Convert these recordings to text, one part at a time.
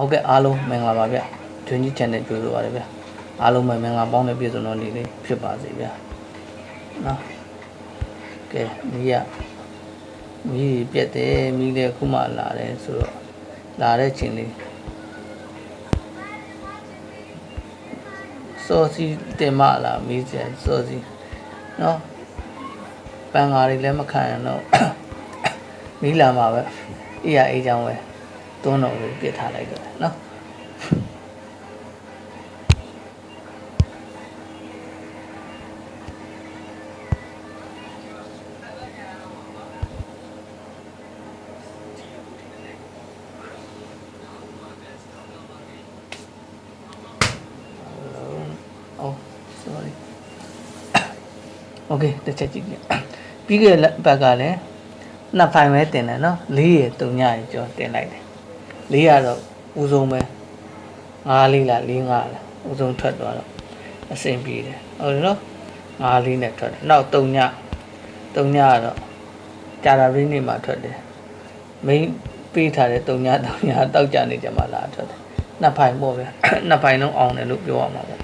ဟုတ်ကဲ့အားလုံးမင်္ဂလာပါဗျတွင်ကြီး channel ကြိုဆိုပါရဗျအားလုံးပဲမင်္ဂလာပေါင်းတဲ့ပြည့်စုံသောနေ့လေးဖြစ်ပါစေဗျနော်ကဲဒီကမီးပြက်တယ်မီးလည်းခုမှလာတယ်ဆိုတော့လာတဲ့ချိန်လေးစောစီတင်မလာမီးစရာစောစီနော်ပန်ငါတွေလည်းမခံရတော့မီးလာမှာပဲအေးရအေးချောင်းပဲ သွန်းတော်ကိုပြစ်ထားလိုက်တော့နော် Oh, sorry. Okay တစ်ချက်ကြည့်ကြည့်ပြီးခဲ့တဲ့ဘက်ကလည်းနှစ်ဖိုင်ပဲတင်တယ်နော်လေးရတုံညရကျော်တင်လိုက်တယ် လေးရတော့ဦးဆုံးပဲ၅လေးလား၄၅လားဦးဆုံးထွက်သွားတော့အဆင်ပြေတယ်ဟုတ်တယ်နော်၅လေးနဲ့ထွက်တယ်နောက်၃ည၃ညကတော့ကြာတာရင်းနေမှာထွက်တယ်မင်းပေးထားတဲ့၃ည၃ညတောက်ကြနေကြမှာလားထွက်တယ်နှစ်ဖိုင်ပေါ့ဗျာနှစ်ဖိုင်လုံးအောင်တယ်လို့ပြောရမှာပေါ့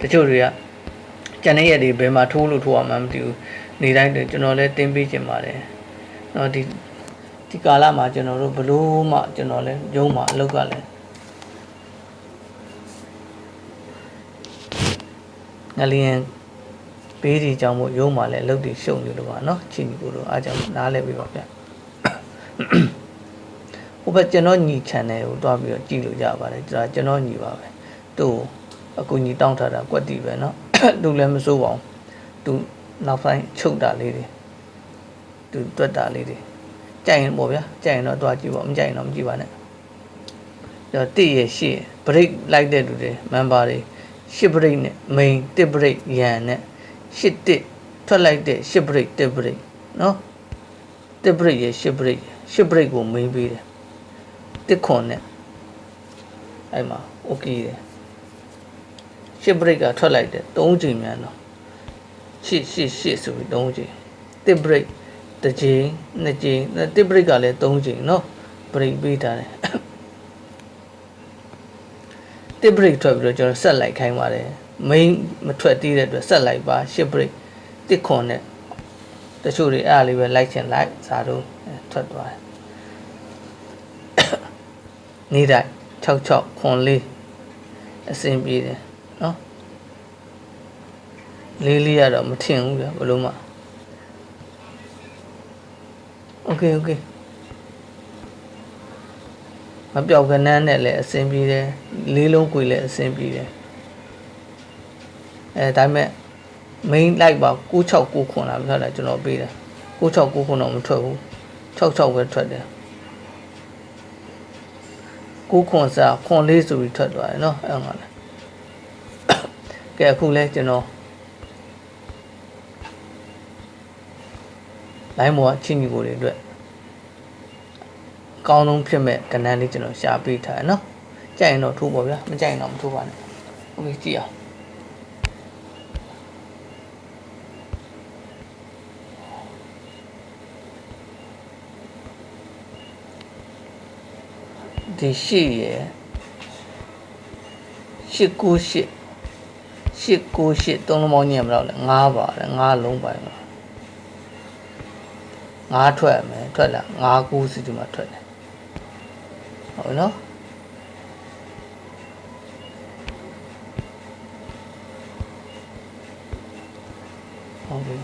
တချို့တွေကကျန်တဲ့ရက်တွေဘယ်မှာထိုးလို့ထိုးရမှမသိဘူးနေတိုင်းကျွန်တော်လည်းတင်းပေးခြင်းပါတယ်နော်ဒီ ဒီကာလမှာကျွန်တော်တို့ဘလို့မှကျွန်တော်လည်းရုံးမှာအလုပ်ကလည်းငလျင်ပေးဒီကြောင့်မို့ရုံးမှာလည်းအလုပ်တွေရှုံနေလို့ပါเนาะချင်းကြီးကိုတို့အားကြောင့်နားလဲပေးပါဗျဟိုဘက်ကျွန်တော်ညီ channel ကိုတွားပြီးတော့ကြည့်လို့ရပါတယ်ဒါကျွန်တော်ညီပါပဲသူ့ကို အကူကြီးတောင်းထားတာကွက်တီပဲเนาะ သူလည်းမစိုးပါဘူးသူနောက်ပိုင်းချုပ်တာလေးတွေသူတွက်တာလေးတွေ ကြိုက်ရင်ပေါ့ဗျာကြိုက်ရင်တော့တွားကြည့်ပေါ့မကြိုက်ရင်တော့မကြည့်ပါနဲ့တော့တိရရှေ့ break လိုက်တဲ့လူတွေ member တွေရှစ် break နဲ့ main တစ် break ရန်နဲ့ရှစ်တစ်ထွက်လိုက်တဲ့ရှစ် break တစ် break နော်တစ် break ရရှစ် break ရှစ် break ကို main ပေးတယ်တစ်ခွန်နဲ့အဲ့မှာ okay တယ်ရှစ် break ကထွက်လိုက်တယ်၃ချိန်မြန်တော့ရှစ်ရှစ်ရှစ်ဆိုပြီး၃ချိန်တစ် break တ်တစ်ချိန်နှစ်ချိန်တစ်ဘရိတ်ကလည်း၃ချိန်เนาะဘရိတ်ပေးထားတယ်တစ်ဘရိတ်ထွက်ပြီးတော့ကျွန်တော်ဆက်လိုက်ခိုင်းပါတယ် main မထွက်သေးတဲ့အတွက်ဆက်လိုက်ပါရှစ်ဘရိတ်တစ်ခွန်နဲ့တချို့တွေအဲ့အလေးပဲလိုက်ချင်လိုက်ဇာတို့ထွက်သွားတယ်နေ့တိုင်း66ခွန်လေးအဆင်ပြေတယ်နော်လေးလေးရတော့မထင်ဘူးဗျဘလို့မှ โอเคโอเคမပြောက်ကနန်းနဲ့လည်းအဆင်ပြေတယ်လေးလုံးကွေလည်းအဆင်ပြေတယ်အဲဒါပေမဲ့ main like ပါ9669ခွန်လာပြထားတာကျွန်တော်ပေးတယ်9669ခွန်တော့မထွက်ဘူး66ပဲထွက်တယ်9ခွန်စားခွန်လေးဆိုပြီးထွက်သွားတယ်เนาะအဲ့မှာလည်း ကဲအခုလဲကျွန်တော် လိုင်းမောချင်းညီကိုတွေအတွက်အကောင်းဆုံးဖြစ်မဲ့ကဏ္ဍလေးကျွန်တော်ရှာပေးထားတယ်နော်ကြိုက်ရင်တော့ထိုးပါဗျာမကြိုက်ရင်တော့မထိုးပါနဲ့โอเคကြည့်အောင်ဒီရှိရယ်ရှစ်ကိုရှစ်ရှစ်ကိုရှစ်သုံးလုံးပေါင်းညင်မလို့လဲငါးပါတယ်ငါးလုံးပိုင်ပါ ငါးထွက်မယ်ထွက်လာငါးကိုစီဒီမှာထွက်တယ်ဟုတ်နော်ဟုတ်ပြီ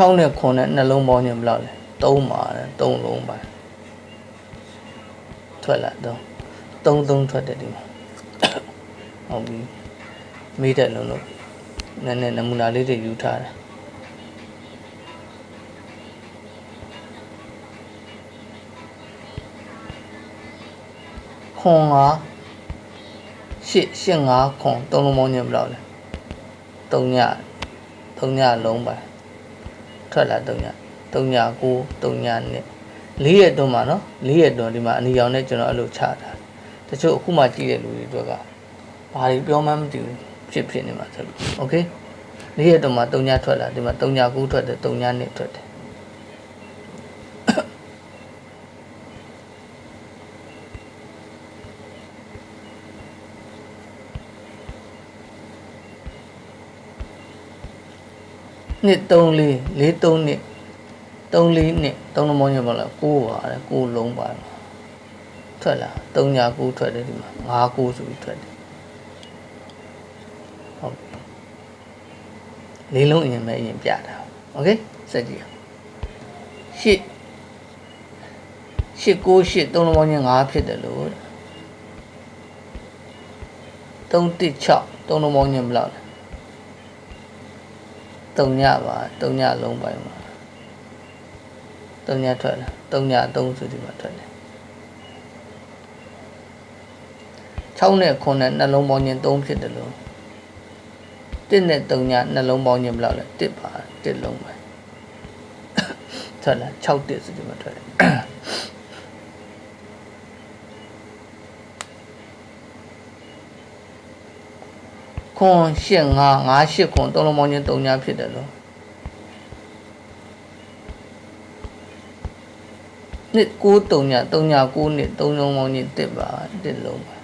6နဲ့9နဲ့နှလုံးပေါင်းညင်ဘယ်လောက်လဲ3ပါတယ်3လုံးပါထွက်လာတော့3 3ထွက်တယ်ဒီမှာဟုတ်ပြီမေးတဲ့လုံးလို့နည်းနည်းနမူနာလေးတွေယူထားတယ်ခွန်ကရှစ်ရှစ်ငါခွန်သုံးလုံးပေါင်းညင်ဘယ်လောက်လဲ3ည3ညလုံးပါထွက်လာ3ည3ည9 3ညနဲ့၄ရက်တွန်းမှာနော်၄ရက်တွန်းဒီမှာအနီရောင်နဲ့ကျွန်တော်အဲ့လိုချတာ တချို့အခုမှကြည့်တဲ့လူတွေအတွက်ကဘာတွေပြောမှမသိဘူးဖြစ်ဖြစ်နေမှာဆက်လို့ okay နေ့ရက်တော့မှ၃ညထွက်လာဒီမှာ၃ည9ထွက်တယ်၃ည2ထွက်တယ်နှစ်3 4 4 3နှစ်3 4နှစ်3လုံးပေါင်းရမလား9ပါတယ်9လုံးပါတယ် ထွက်လာ3ည9ထွက်တယ်ဒီမှာ5 9ဆိုပြီးထွက်တယ်ဟုတ်လေးလုံးအရင်ပဲအရင်ပြတာโอเคစက်ကြည့်ရှစ်ရှစ်ကိုရှစ်3လုံးပေါင်းချင်း5ဖြစ်တယ်လို့3 1 6 3လုံးပေါင်းချင်းဘယ်လောက်လဲ3ညပါ3ညလုံးပိုင်းပါ3ညထွက်လာ3ည3ဆိုဒီမှာထွက်တယ် 6နဲ့9နဲ့နှလုံးပေါင်းချင်း3ဖြစ်တယ်လို့1နဲ့3ညနှလုံးပေါင်းချင်းဘယ်လောက်လဲ1ပါ1လုံးပဲထွက်လာ6တစ်ဆိုဒီမှာထွက်တယ်ခွန်ရှစ်ငါငါရှစ်ခွန်သုံးလုံးပေါင်းချင်း3ညဖြစ်တယ်လို့နှစ်9 3ည3ည9နှစ်3လုံးပေါင်းချင်း1ပါ1လုံးပါ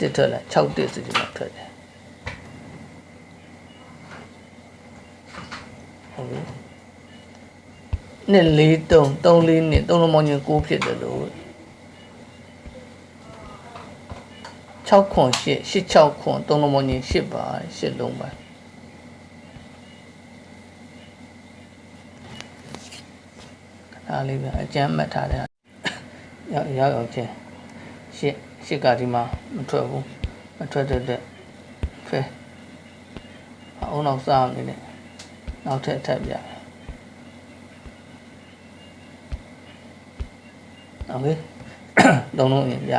1ထွက်လာ6တစ်ဆိုဒီမှာထွက်တယ်ဟုတ်ပြီနှစ်4 3 3 4နှစ်3လုံးပေါင်းချင်း9ဖြစ်တယ်လို့6ခွန်8 8 6ခွန်3လုံးပေါင်းချင်း8ပါ8လုံးပါဒါလေးပဲအကျမ်းမှတ်ထားတဲ့ရောက်ရောက်ရောက်ချင်းရှစ် ရှစ်ကဒီမှာမထွက်ဘူးမထွက်တဲ့တဲ့ဖဲအုံနောက်စားနေတယ်နောက်ထပ်ထပ်ပြโอเคသုံးလုံးရင်ပြ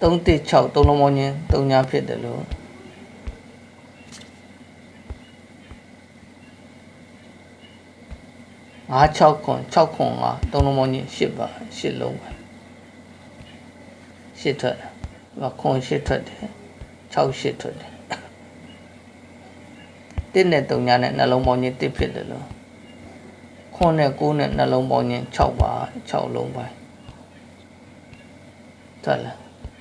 3 1 6သုံးလုံးပေါင်းချင်း3ညာဖြစ်တယ်လို့5 6ခွန်6ခွန်ကသုံးလုံးပေါင်းချင်း8ပါ8လုံးပါ 8ထွက်တယ်ခွန်8ထွက်တယ်6 8ထွက်တယ်1နဲ့3ညာနဲ့နှလုံးပေါင်းချင်း1ဖြစ်တယ်လို့ခွန်နဲ့9နဲ့နှလုံးပေါင်းချင်း6ပါ6လုံးပါထွက်လာ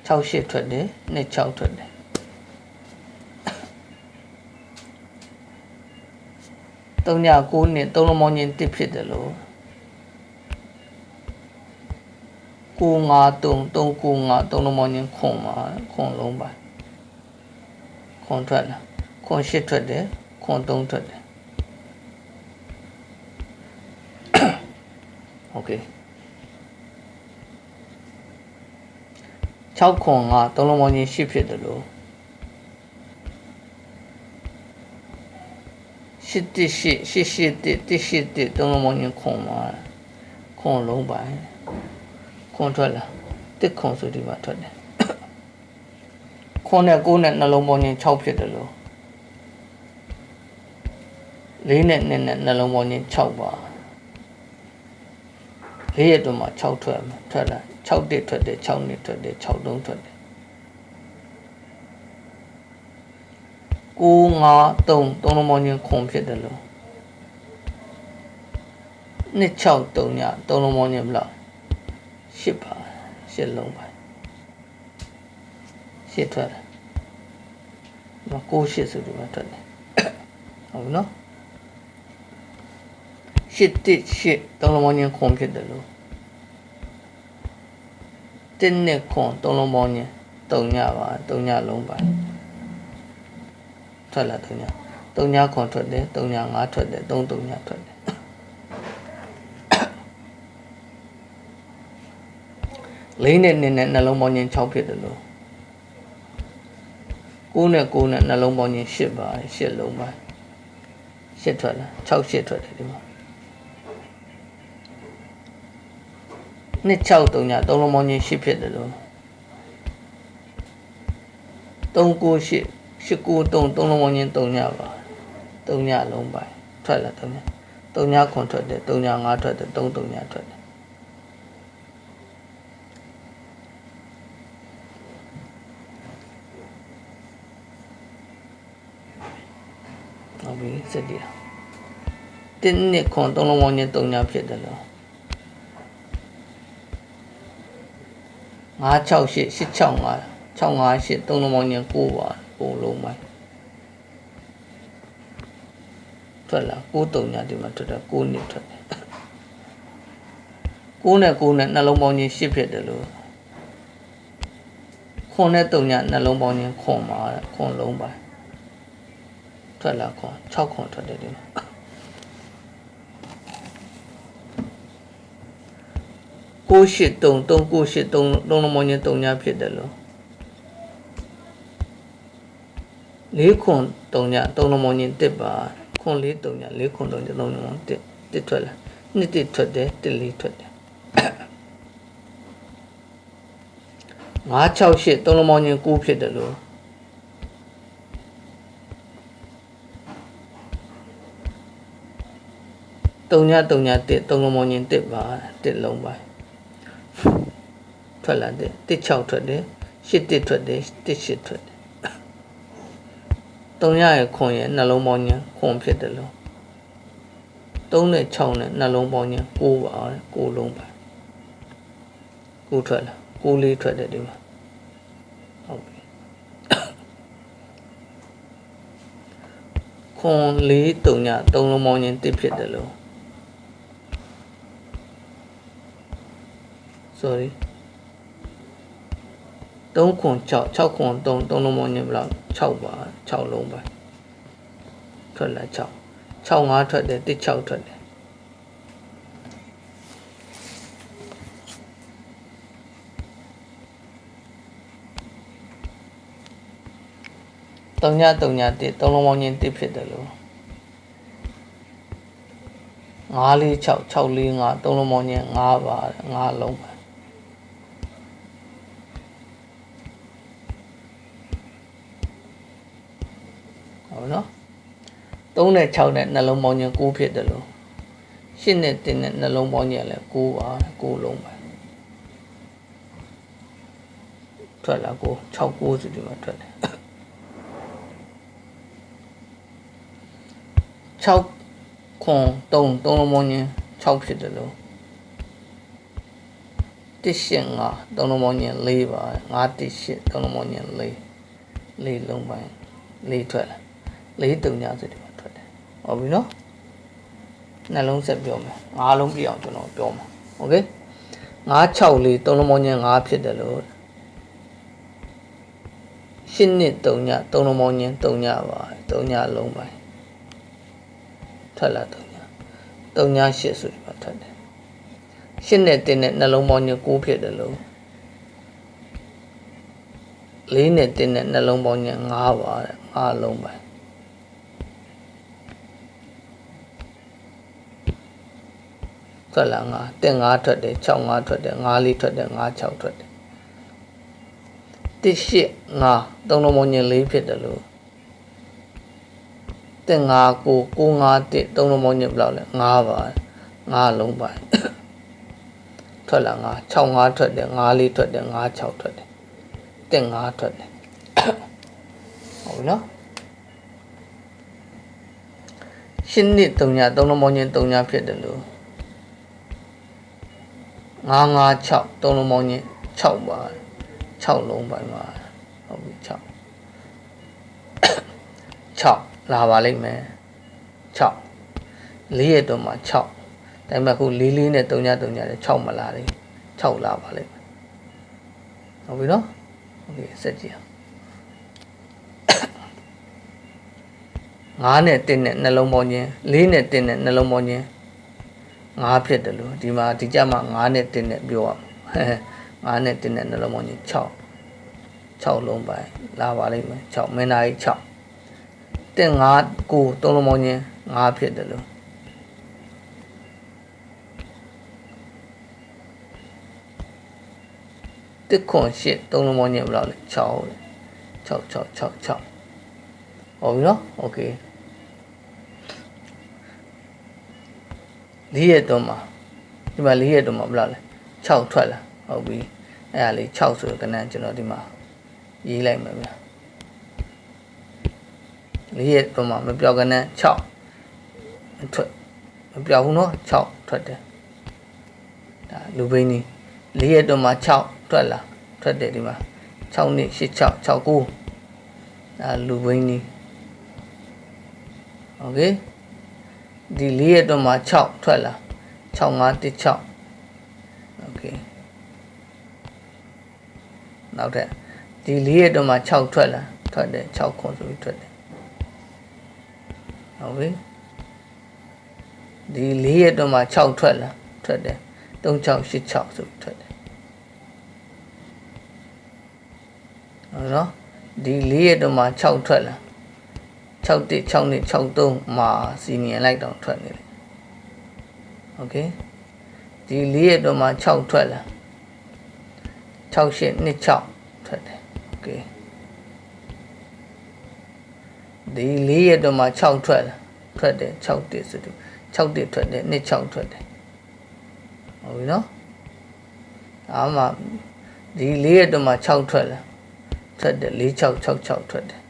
6 8ထွက်တယ်2 6ထွက်တယ်3ည9နဲ့3လုံးပေါင်းချင်း1ဖြစ်တယ်လို့ 9 5 3 3 9 5 3လုံးပေါင်းချင်းခွန်ပါခွန်လုံးပါခွန်ထွက်လာခွန်8ထွက်တယ်ခွန်3ထွက်တယ်โอเค6ခွန်က3လုံးပေါင်းချင်း8ဖြစ်တယ်လို့ရှစ်တစ်ရှစ်ရှစ်ရှစ်တစ်တစ်ရှစ်တစ်3လုံးပေါင်းချင်းခွန်ပါခွန်လုံးပါ ခွန်ထွက်လာတစ်ခွန်ဆိုဒီမှာထွက်တယ်ခွန်နဲ့9နဲ့နှလုံးပေါင်းချင်း6ဖြစ်တယ်လို့လေးနဲ့နှစ်နဲ့နှလုံးပေါင်းချင်း6ပါလေးရက်တော့မှ6ထွက်မှာထွက်လာ6တစ်ထွက်တယ်6နှစ်ထွက်တယ်6သုံးထွက်တယ်9 5 3 3လုံးပေါင်းချင်းခွန်ဖြစ်တယ်လို့နှစ်6 3ည3လုံးပေါင်းချင်းဘယ်လောက် 10ပါ10လုံးပါ10ထွက်တယ်မ9 10ဆိုဒီမှာထွက်တယ်ဟုတ်နော်ရှစ်တစ်ရှစ်သုံးလုံးပေါင်းချင်းခွန်ဖြစ်တယ်လို့တစ်နှစ်ခွန်သုံးလုံးပေါင်းချင်းတုံညပါတုံညလုံးပါထွက်လာတုံညတုံညခွန်ထွက်တယ်တုံညငါးထွက်တယ်သုံးတုံညထွက်တယ် လေးနဲ့နှစ်နဲ့နှလုံးပေါင်းချင်း6ဖြစ်တယ်လို့9နဲ့9နဲ့နှလုံးပေါင်းချင်း10ပါ10လုံးပါ10ထွက်လာ6 10ထွက်တယ်ဒီမှာနှစ်6 3ည3လုံးပေါင်းချင်း8ဖြစ်တယ်လို့3 9 8 8 9 3 3လုံးပေါင်းချင်း3ညပါ3ညလုံးပါထွက်လာ3ည3ညခွန်ထွက်တယ်3ည5ထွက်တယ်3 3ညထွက်တယ် ဟုတ်ပြီစက်ကြည့်တင်းနှစ်ခွန်သုံးလုံးပေါင်းချင်း၃ညဖြစ်တယ်လို့968 865 658သုံးလုံးပေါင်းချင်း9ပါ9လုံးပိုင်းထွက်လာ9တုံညာဒီမှာထွက်တယ်9နှစ်ထွက်တယ်9နဲ့9နဲ့နှလုံးပေါင်းချင်း10ဖြစ်တယ်လို့ခွန်နဲ့တုံညာနှလုံးပေါင်းချင်းခွန်ပါခွန်လုံးပိုင်း ထွက်လာခွန်6ခွန်ထွက်တယ်ဒီမှာ983 3983သုံးလုံးပေါင်းချင်းတုံညာဖြစ်တယ်လို့လေးခွန်တုံညာသုံးလုံးပေါင်းချင်းတစ်ပါခွန်လေးတုံညာလေးခွန်တုံညာသုံးလုံးပေါင်းတစ်တစ်ထွက်လာနှစ်တစ်ထွက်တယ်တစ်လေးထွက်တယ်968သုံးလုံးပေါင်းချင်း9ဖြစ်တယ်လို့ တုံညာတုံညာတစ်သုံးလုံးပေါင်းချင်းတစ်ပါတစ်လုံးပါထွက်လာတယ်တစ်6ထွက်တယ်8တစ်ထွက်တယ်တစ်8ထွက်တယ်တုံညာရဲ့ခွန်ရဲ့နှလုံးပေါင်းချင်းခွန်ဖြစ်တယ်လို့3နဲ့6နဲ့နှလုံးပေါင်းချင်း9ပါ9လုံးပါ9ထွက်လာ9လေးထွက်တယ်ဒီမှာဟုတ်ပြီခွန်လေးတုံညာ3လုံးပေါင်းချင်းတစ်ဖြစ်တယ်လို့ sorry 3ခွန်6 6ခွန်3 3လုံးပေါင်းညဘယ်လောက်6ပါ6လုံးပါထွက်လာ6 6 5ထွက်တယ်တစ်6ထွက်တယ်တုံညာတုံညာတစ်3လုံးပေါင်းချင်းတစ်ဖြစ်တယ်လို့9လေး6 6လေး5 3လုံးပေါင်းချင်း5ပါ5လုံးပါဟုတ်နော် 3နဲ့6နဲ့နှလုံးပေါင်းချင်း9ဖြစ်တယ်လို့8နဲ့10နဲ့နှလုံးပေါင်းချင်းလည်း9ပါ9လုံးပါထွက်လာ9 6 9ဆိုဒီမှာထွက်တယ်6ခွန်3 3လုံးပေါင်းချင်း6ဖြစ်တယ်လို့တစ်ရှင်ငါ3လုံးပေါင်းချင်း4ပါ5တစ်ရှစ်3လုံးပေါင်းချင်း4 4လုံးပိုင်း4ထွက်လာလေးတုံညာဆိုဒီမှာထွက်တယ် ဟုတ်ပြီနော်နှလုံးဆက်ပြောမယ်ငါးလုံးပြအောင်ကျွန်တော်ပြောမှာโอเคငါး6လေးသုံးလုံးပေါင်းချင်း5ဖြစ်တယ်လို့ရှင်းနှစ်တုံညာသုံးလုံးပေါင်းချင်းတုံညာပါတုံညာလုံးပိုင်းထွက်လာတုံညာတုံညာ8ဆိုဒီမှာထွက်တယ်ရှင်းနဲ့တင်းနဲ့နှလုံးပေါင်းချင်း9ဖြစ်တယ်လို့လေးနဲ့တင်းနဲ့နှလုံးပေါင်းချင်း5ပါတဲ့5လုံးပိုင်း ထွက်လာငါတက်ငါထွက်တယ်6ငါထွက်တယ်ငါလေးထွက်တယ်ငါ6ထွက်တယ်တစ်ရှစ်ငါသုံးလုံးမုံညင်လေးဖြစ်တယ်လို့တက်ငါကိုကိုငါတစ်သုံးလုံးမုံညင်ဘယ်လောက်လဲ9ပါ9လုံးပါထွက်လာငါ6ငါထွက်တယ်ငါလေးထွက်တယ်ငါ6ထွက်တယ်တက်ငါထွက်တယ်ဟုတ်ပြီနော်ရှင်းနှစ်3ည3လုံးမုံညင်3ညဖြစ်တယ်လို့ 956သုံးလုံးပေါင်းချင်း6ပါ6လုံးပိုင်းပါဟုတ်ပြီ6 6လာပါလိမ့်မယ်6လေးရဲ့တော့မှာ6ဒါပေမဲ့ခုလေးလေးနဲ့3ည3ညနဲ့6မလာဘူး6လာပါလိမ့်မယ်ဟုတ်ပြီနော်โอเคဆက်ကြည့်အောင်9နဲ့1နဲ့နှလုံးပေါင်းချင်း4နဲ့1နဲ့နှလုံးပေါင်းချင်း 9ဖြစ်တယ်လို့ဒီမှာဒီကြမှာ9နဲ့1နဲ့ပြောရမှာ9နဲ့1နဲ့နှလုံးပေါင်းကြီး6 6လုံးပိုင်းလာပါလိမ့်မယ်6မင်းသားကြီး6တင်9 9သုံးလုံးပေါင်းချင်း9ဖြစ်တယ်လို့တစ်ခွန်ရှစ်သုံးလုံးပေါင်းချင်းဘယ်လောက်လဲ6 6 6 6 6ဟုတ်ပြီနော်โอเค ၄ရက်တုံးမှာဒီမှာ၄ရက်တုံးမှာဘယ်လောက်လဲ6ထွက်လာဟုတ်ပြီအဲ့ဒါလေး6ဆိုတော့ကနန်းကျွန်တော်ဒီမှာရေးလိုက်မယ်ဗျာ ၄ရက်တော့မှမပြောက်ကနဲ့6ထွက်မပြောက်ဘူးနော်6ထွက်တယ်ဒါလူဘိန်းนี่၄ရက်တော့မှ6ထွက်လာထွက်တယ်ဒီမှာ6နှစ်8 6 6 9ဒါလူဘိန်းนี่โอเค ဒီ၄ရက်တော့မှ6ထွက်လာ6516 okay နောက်ထပ်ဒီ၄ရက်တော့မှ6ထွက်လာထွက်တယ်6ခွန်ဆိုပြီးထွက်တယ်ဟုတ်ပြီဒီ၄ရက်တော့မှ6ထွက်လာထွက်တယ်3686ဆိုပြီးထွက်တယ်ဟုတ်နော်ဒီ၄ရက်တော့မှ6ထွက်လာ 6တစ်6နှစ်63မှာစီနီယံလိုက်တော့ထွက်နေတယ်โอเคဒီ၄ရက်တော့မှ6ထွက်လာ6ရှစ်နှစ်6ထွက်တယ်โอเคဒီ၄ရက်တော့မှ6ထွက်လာထွက်တယ်6တစ်ဆိုတော့6တစ်ထွက်တယ်နှစ်6ထွက်တယ်ဟုတ်ပြီနော်အားမှဒီ၄ရက်တော့မှ6ထွက်လာထွက်တယ်4 6 6 6ထွက်တယ်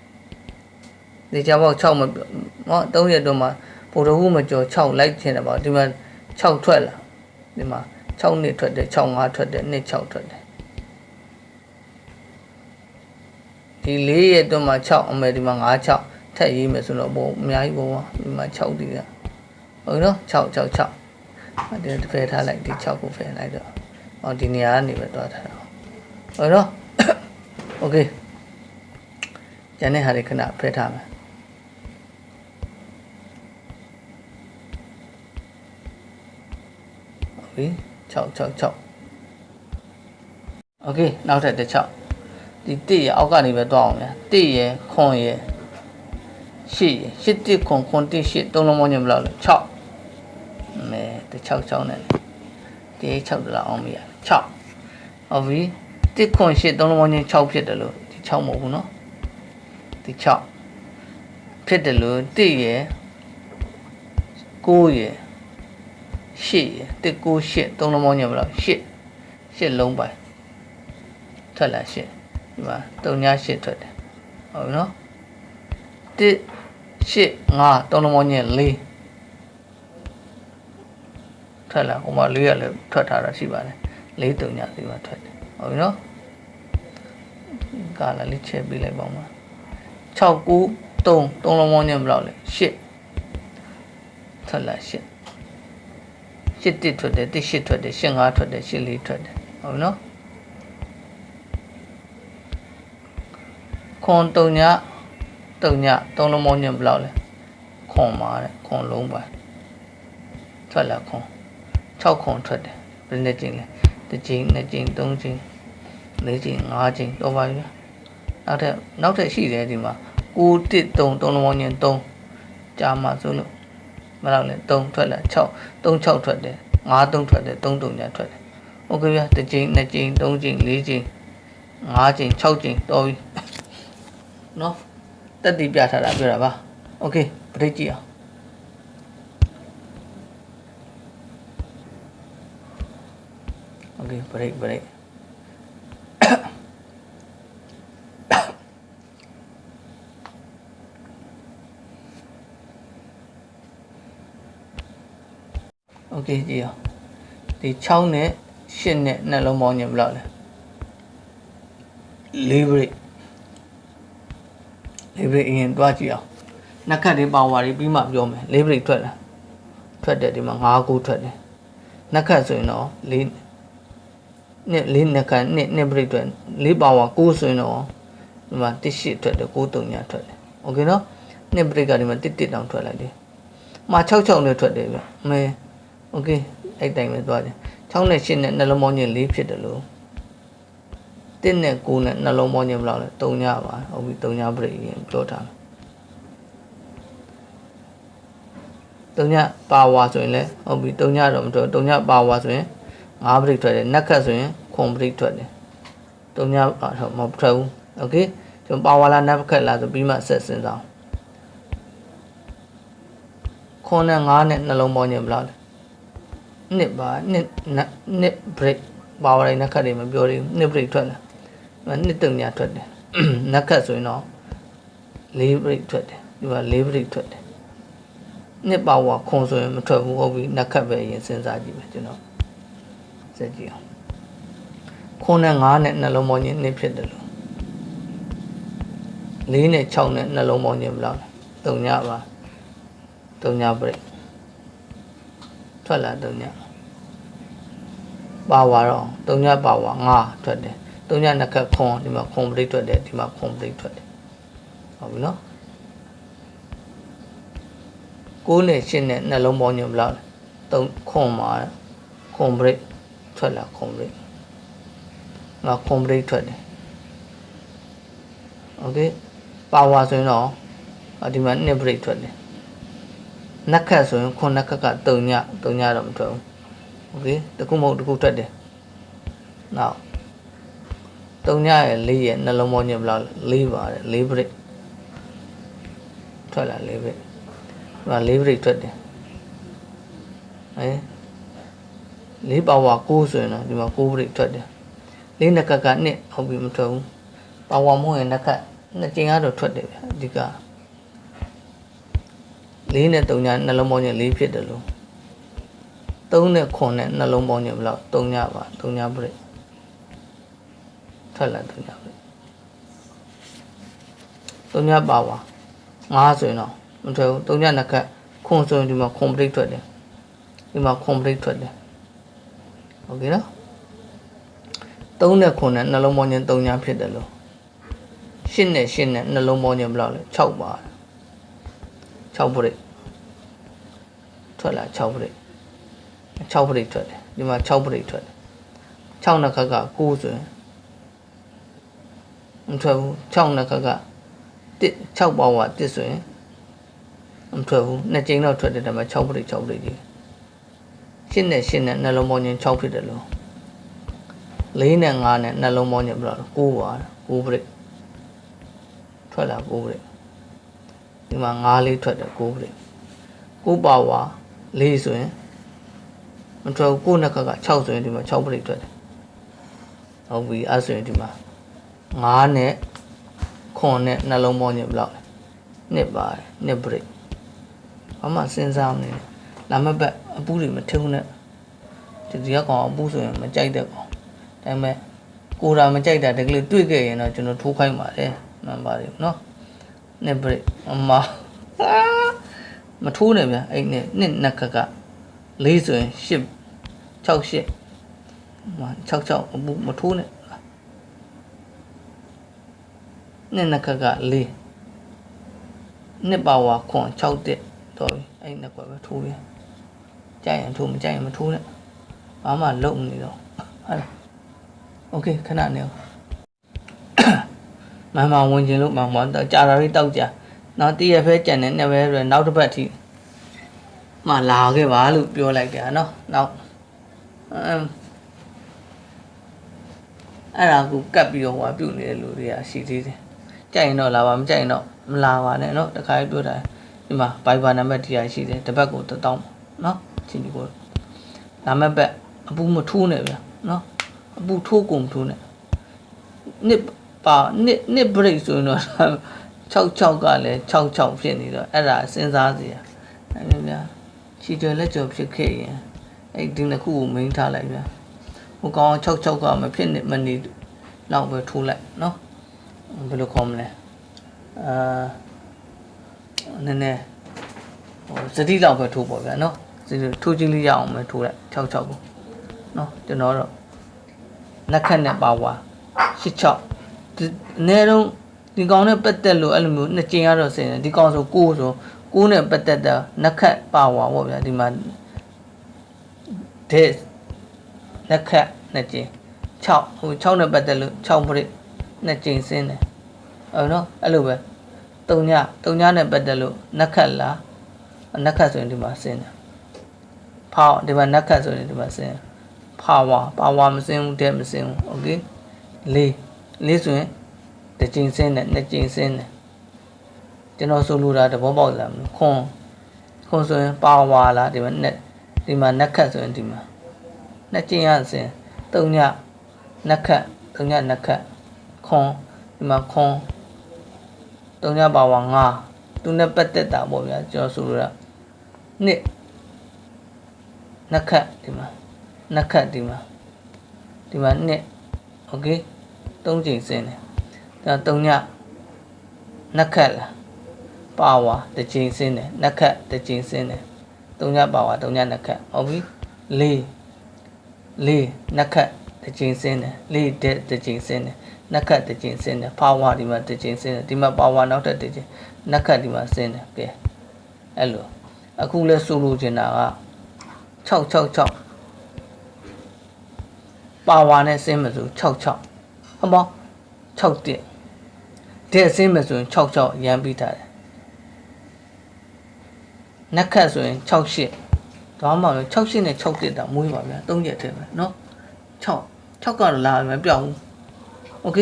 ဒီကြောင်ပေါက်6မနော်3ရက်တော့မှပိုတော်ဘူးမကျော်6လိုက်ချင်တယ်ပေါ့ဒီမှာ6ထွက်လာဒီမှာ6နှစ်ထွက်တယ်6 5ထွက်တယ်နှစ်6ထွက်တယ်ဒီ၄ရက်တော့မှ6အမေဒီမှာ5 6ထက်ရေးမယ်ဆိုတော့ပုံအများကြီးပုံပါဒီမှာ6ဒီကဟုတ်နော်6 6 6ဒီဖယ်ထားလိုက်ဒီ6ကိုဖယ်လိုက်တော့ဟောဒီနေရာကနေပဲတွားထားတာဟုတ်နော်โอเคကျန်တဲ့ဟာတွေခဏဖယ်ထားမယ် ဟုတ်ပြီ6 6 6โอเคနောက်ထပ်တစ်6ဒီ1ရအောက်ကနေပဲတွားအောင်ဗျာ1ရခွန်ရရှစ်ရှစ်တစ်ခွန်ခွန်တစ်ရှစ်သုံးလုံးမညဘယ်လောက်လဲ6မဲတ6 6နဲ့ဒီ6တလားအောင်မရ6ဟုတ်ပြီတစ်ခွန်ရှစ်သုံးလုံးမည6ဖြစ်တယ်လို့ဒီ6မဟုတ်ဘူးเนาะဒီ6ဖြစ်တယ်လို့1ရယ်9ရယ်8 ရှစ်တစ်ကိုရှစ်သုံးလုံးပေါင်းညဘယ်လောက်ရှစ်ရှစ်လုံးပိုင်းထွက်လာရှစ်ဒီမှာသုံးညရှစ်ထွက်တယ်ဟုတ်ပြီနော်တစ်ရှစ်ငါသုံးလုံးပေါင်းညလေးထွက်လာဟိုမှာလေးရလဲထွက်ထားတာရှိပါတယ်လေးသုံးညလေးမှာထွက်တယ်ဟုတ်ပြီနော်ကာလာလေးချက်ပေးလိုက်ပါဦးမှာ6 9 3 3လုံးပေါင်းညဘယ်လောက်လဲရှစ်ထွက်လာရှစ် 8 8တစ်ထွက်တယ်တစ်8ထွက်တယ်8 5ထွက်တယ်8 4ထွက်တယ်ဟုတ်ပြီနော်ခွန်တုံညတုံညသုံးလုံးမောင်းညင်ဘယ်လောက်လဲခွန်ပါတဲ့ခွန်လုံးပါထွက်လာခွန်6ခွန်ထွက်တယ်ဘယ်နှစ်ကြိမ်လဲတစ်ကြိမ်နှစ်ကြိမ်သုံးကြိမ်လေးကြိမ်ငါးကြိမ်တော့ပါပြီနောက်ထပ်နောက်ထပ်ရှိတယ်ဒီမှာ9 1 3သုံးလုံးမောင်းညင်3ကြာမှဆိုလို့ ဘယ်လောက်လဲ3ထွက်လာ6 3 6ထွက်တယ်5 3ထွက်တယ်3 3ညထွက်တယ်โอเคဗျာတစ်ကြိမ်နှစ်ကြိမ်သုံးကြိမ်လေးကြိမ်၅ကြိမ်6ကြိမ်တော်ပြီနော်တက်တည်ပြထားတာပြောတာပါโอเคပရိတ်ကြည့်အောင်โอเคပရိ โอเคကြည့်အောင်ဒီ6နဲ့8နဲ့နှလုံးပေါင်းညင်ဘယ်လောက်လဲ4ပရိတ်လေးဘရိတ်အရင်တွားကြည့်အောင်နှက်ခတ်တွေပါဝါတွေပြီးမှပြောမယ်လေးဘရိတ်ထွက်လာထွက်တယ်ဒီမှာ9ခုထွက်တယ်နှက်ခတ်ဆိုရင်တော့လေးနှစ်လေးနှက်ခတ်နှစ်နှစ်ဘရိတ်ထွက်လေးပါဝါ9ဆိုရင်တော့ဒီမှာ1 8ထွက်တယ်9 3ညထွက်တယ်โอเคနော်နှစ်ဘရိတ်ကဒီမှာ1 1တောင်ထွက်လိုက်တယ်မှာ6 6နဲ့ထွက်တယ်ဗျမဲ โอเคအဲ့တိုင်းပဲသွားတယ်6နဲ့8နဲ့နှလုံးပေါင်းချင်း4ဖြစ်တယ်လို့1နဲ့9နဲ့နှလုံးပေါင်းခြင်းဘယ်လောက်လဲ3ညပါဟုတ်ပြီ3ညပြည့်ရင်ပြောထားမယ်3ညပါဝါဆိုရင်လည်းဟုတ်ပြီ3ညတော့မထွက်3ညပါဝါဆိုရင်5ပြည့်ထွက်တယ်နက်ခတ်ဆိုရင်ခွန်ပြည့်ထွက်တယ်3ညတော့မထွက်ဘူးโอเคကျွန်ပါဝါလားနက်ခတ်လားဆိုပြီးမှဆက်စဉ်းစားခွန်နဲ့9နဲ့နှလုံးပေါင်းခြင်းဘယ်လောက်လဲ နှစ်ပါနှစ်နှစ်ဘရိတ်ပါဝါလိုက်နက်ခတ်တွေမပြောသေးဘူးနှစ်ဘရိတ်ထွက်လာနှစ်တုံညာထွက်တယ်နက်ခတ်ဆိုရင်တော့၄ပြိတ်ထွက်တယ်ဒီမှာ၄ပရိတ်ထွက်တယ်နှစ်ပါဝါခွန်ဆိုရင်မထွက်ဘူးဟုတ်ပြီနှစ်ခတ်ပဲအရင်စဉ်းစားကြည့်မယ်ကျွန်တော်စက်ကြည့်အောင်ခွန်နဲ့၅နဲ့နှလုံးပေါင်းခြင်းနှစ်ဖြစ်တယ်လို့၄နဲ့6နဲ့နှလုံးပေါင်းခြင်းဘယ်လောက်လဲ၃ညပါ၃ညပရိတ်ထွက်လာ၃ည ပါဝါတော့၃ညပါဝါ5ထွက်တယ်၃ညနှစ်ခက်ခွန်ဒီမှာ complete ထွက်တယ်ဒီမှာ complete ထွက်တယ်ဟုတ်ပြီနော်9နဲ့10နဲ့နှလုံးပေါင်းညဘလောက်လဲ3ခွန်မှာ complete ထွက်လာ complete ငါ complete ထွက်တယ် okay ပါဝါဆိုရင်တော့ဒီမှာ2 break ထွက်တယ်နှက်ခက်ဆိုရင်9နှက်ခက်က3ည3ညတော့မထွက်ဘူး โอเคတခုမဟုတ်တခုထွက်တယ်နောက်3ညရဲ့4ရဲ့နှလုံးပေါင်းခြင်းဘယ်လောက်လဲ4ပါတယ်4ပရိတ်ထွက်လာ4ပရိတ်ဒီမှာ4ပရိတ်ထွက်တယ်အဲ4ပါဝါ9ဆိုရင်တော့ဒီမှာ9ပရိတ်ထွက်တယ်4နက်ကက2ဟုတ်ပြီမထွက်ဘူးပါဝါမဟုတ်ရင်နက်ကနှစ်ကျင်ကတော့ထွက်တယ်ဗျအဓိက4နဲ့3ညနှလုံးပေါင်းခြင်း4ဖြစ်တယ်လို့ 3နဲ့9နဲ့နှလုံးပေါင်းခြင်းဘယ်လောက်3ညပါ3ညပရိတ်ထွက်လာ3ညပရိတ်3ညပါဝါ9ဆိုရင်တော့မထွက်ဘူး3ညနှစ်ခတ်ခွန်ဆိုရင်ဒီမှာခွန်ပရိတ်ထွက်တယ်ဒီမှာခွန်ပရိတ်ထွက်တယ်โอเคနော်3နဲ့9နဲ့နှလုံးပေါင်းခြင်း3ညဖြစ်တယ်လို့8နဲ့8နဲ့နှလုံးပေါင်းခြင်းဘယ်လောက်လဲ6ပါ6ပရိတ်ထွက်လာ6ပရိတ် 6ပရိတ်ထွက်တယ်ဒီမှာ6ပရိတ်ထွက်တယ်6နှစ်ခတ်က9ဆိုရင်မထွက်ဘူး6နှစ်ခတ်က1 6ပေါင်းက1ဆိုရင်မထွက်ဘူးနှစ်ကြိမ်တော့ထွက်တယ်ဒါပေမဲ့6ပရိတ်6ပရိတ်ကြီးရှင်းနဲ့ရှင်းနဲ့နှလုံးပေါင်းခြင်း6ဖြစ်တယ်လို့၄နဲ့၅နဲ့နှလုံးပေါင်းခြင်းဘယ်လိုလဲ9ပါ9ပရိတ်ထွက်လာ9ပရိတ်ဒီမှာ5လေးထွက်တယ်9ပရိတ်9ပါဝါ4ဆိုရင် မထွက်ဘူး9နဲ့ကက6ဆိုရင်ဒီမှာ6ပရိတ်ထွက်တယ်ဟုတ်ပြီအဲ့ဆိုရင်ဒီမှာ5နဲ့ခွန်နဲ့နှလုံးပေါင်းခြင်းဘယ်လောက်လဲနှစ်ပါတယ်နှစ်ပရိတ်ဘာမှစဉ်းစားမနေနဲ့လာမဘက်အပူးတွေမထုံနဲ့ဒီဒီကကောင်အပူးဆိုရင်မကြိုက်တဲ့ကောင်ဒါပေမဲ့ကိုရာမကြိုက်တာတကယ်တွေ့ခဲ့ရင်တော့ကျွန်တော်ထိုးခိုင်းပါတယ်မှန်ပါတယ်နော်နှစ်ပရိတ်အမမထိုးနဲ့ဗျအဲ့နဲ့နှစ်နှစ်ခက်က လေးဆိုရင်8 6 8မ6 6အပူမထိုးနဲ့နှစ်နှစ်ခက်ကလေးနှစ်ပါဝါခွန်6တက်တော်ပြီအဲ့နှစ်ကွက်ပဲထိုးပြီကြိုက်ရင်ထိုးမကြိုက်ရင်မထိုးနဲ့ဘာမှလုံမနေတော့ဟုတ်လားโอเคခဏနေအောင်မမဝင်ခြင်းလို့မမတော့ကြာတာလေးတောက်ကြနောက်တည့်ရဖဲကြံနေနှစ်ပဲဆိုနောက်တစ်ပတ်ထိ မှလာခဲ့ပါလို့ပြောလိုက်ကြနော်နောက်အမ်အဲ့ဒါကိုကတ်ပြီးတော့ဟိုပြုတ်နေတဲ့လူတွေကရှိသေးတယ်ကြိုက်ရင်တော့လာပါမကြိုက်ရင်တော့မလာပါနဲ့နော်တခါလေးတွေ့တာဒီမှာ Viber နံပါတ်တရားရှိတယ်တစ်ပတ်ကို1000နော်ချင်းဒီကိုနာမည်ဘက်အပူမထိုးနဲ့ဗျာနော်အပူထိုးကုန်ထိုးနဲ့နှစ်ပါနှစ်နှစ် break ဆိုရင်တော့66ကလည်း66ဖြစ်နေတော့အဲ့ဒါစဉ်းစားစရာအဲ့လိုဗျာ ချီတယ်လက်ကြော်ဖြစ်ခဲ့ရင်အဲ့ဒီနှစ်ခုကိုမိန်းထားလိုက်ဗျာဟိုကောင်66ကမဖြစ်နေမနေတော့ပဲထိုးလိုက်နော်ဘယ်လိုခေါ်မလဲအာနည်းနည်းဟိုစတိလောက်ပဲထိုးပေါ့ဗျာနော်စတိထိုးချင်းလေးရအောင်ပဲထိုးလိုက်66ကိုနော်ကျွန်တော်တော့လက်ခက်နဲ့ပါဝါ86ဒီအနည်းဆုံးဒီကောင်နဲ့ပတ်သက်လို့အဲ့လိုမျိုးနှစ်ကျင်ရတော့စင်တယ်ဒီကောင်ဆို6ဆို 6နဲ့ပတ်သက်တာနက်ခတ်ပါဝါပေါ့ဗျာဒီမှာတဲ့နက်ခတ်နှစ်ကျင်6ဟို6နဲ့ပတ်သက်လို့6ပရိနှစ်ကျင်စင်းတယ်အဲ့နော်အဲ့လိုပဲတုံညတုံညနဲ့ပတ်သက်လို့နက်ခတ်လားနက်ခတ်ဆိုရင်ဒီမှာစင်းတယ်ဖောက်ဒီမှာနက်ခတ်ဆိုရင်ဒီမှာစင်းပါဝါပါဝါမစင်းဘူးတဲ့မစင်းဘူးโอเคလေးလေးဆိုရင်တစ်ကျင်စင်းတယ်နှစ်ကျင်စင်းတယ် ကျွန်တော်ဆိုလိုတာသဘောပေါက်လားမလို့ခွန်ခွန်ဆိုရင်ပါဝါလားဒီမှာနဲ့ဒီမှာနက်ခတ်ဆိုရင်ဒီမှာနှစ်ကျင်ရစင်းတုံညနက်ခတ်တုံညနက်ခတ်ခွန်ဒီမှာခွန်တုံညပါဝါ9 သူနဲ့ပတ်သက်တာပေါ့ဗျာကျွန်တော်ဆိုလိုတာနှစ်နှစ်ခတ်ဒီမှာနှစ်ခတ်ဒီမှာဒီမှာနှစ်โอเคသုံးချိန်စင်းတယ်ဒါသုံးညနှစ်ခတ်လား ပါဝါတစ်ချိန်စင်းတယ်နှစ်ခတ်တစ်ချိန်စင်းတယ်သုံးညပါဝါသုံးညနှစ်ခတ်ဟုတ်ပြီလေးလေးနှစ်ခတ်တစ်ချိန်စင်းတယ်လေးတဲ့တစ်ချိန်စင်းတယ်နှစ်ခတ်တစ်ချိန်စင်းတယ်ပါဝါဒီမှာတစ်ချိန်စင်းတယ်ဒီမှာပါဝါနောက်ထပ်တစ်ချိန်နှစ်ခတ်ဒီမှာစင်းတယ်ကဲအဲ့လိုအခုလဲဆိုလိုချင်တာက666ပါဝါနဲ့စင်းမဆို66ဟုတ်မော6တက်တဲ့စင်းမဆိုရင်66ရမ်းပြီးထားတယ် နက်ခတ်ဆိုရင်68တော့မှပဲ68နဲ့6တက်တာမွေးပါဗျာ3ရက်ထဲပဲเนาะ6 6ကတော့လာမယ်ပြောင်းဘူးโอเค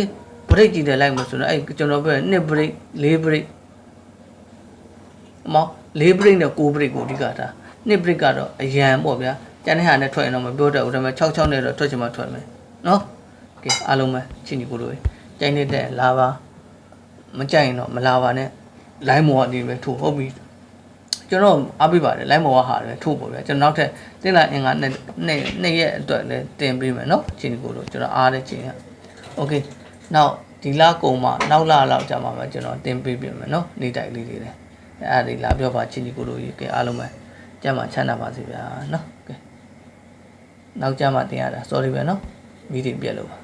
ဘရိတ်ကြည့်တယ်လိုက်မဆိုတော့အဲ့ကျွန်တော်ပြော2ဘရိတ်4ဘရိတ်မော4ဘရိတ်နဲ့9ဘရိတ်ကိုအဓိကထား2ဘရိတ်ကတော့အရန်ပေါ့ဗျာကျန်တဲ့ဟာနဲ့ထွက်ရင်တော့မပြောတတ်ဘူးဒါပေမဲ့66နဲ့တော့ထွက်ချင်မှထွက်မယ်เนาะโอเคအားလုံးပဲချင်းဒီကိုလိုပဲကြိုင်နေတဲ့လာပါမကြိုက်ရင်တော့မလာပါနဲ့ line မော်အနေပဲထို့ဟုတ်ပြီ ကျွန်တော်အားပေးပါတယ် line ပေါ်ကဟာတယ်ထို့ပေါ့ဗျာကျွန်တော်နောက်ထပ်တင်လာအင်္ဂါနေ့နေ့နေ့ရက်အတွက်လည်းတင်ပေးမယ်နော်ချိန်ကိုလို့ကျွန်တော်အားတဲ့ချိန်က Okay နောက်ဒီလကုံမှာနောက်လလောက်ကြာမှာပဲကျွန်တော်တင်ပေးပြင်မယ်နော်နေတိုက်လေးတွေလည်းအဲ့ဒါတွေလာပြောပါချင်းကြီးကိုလို့ရေကဲအားလုံးပဲကြမ်းမှာချမ်းသာပါစေဗျာနော်ကဲနောက်ကြမ်းမှာတင်ရတာ sorry ပဲနော်မိတင်ပြက်လို့ပါ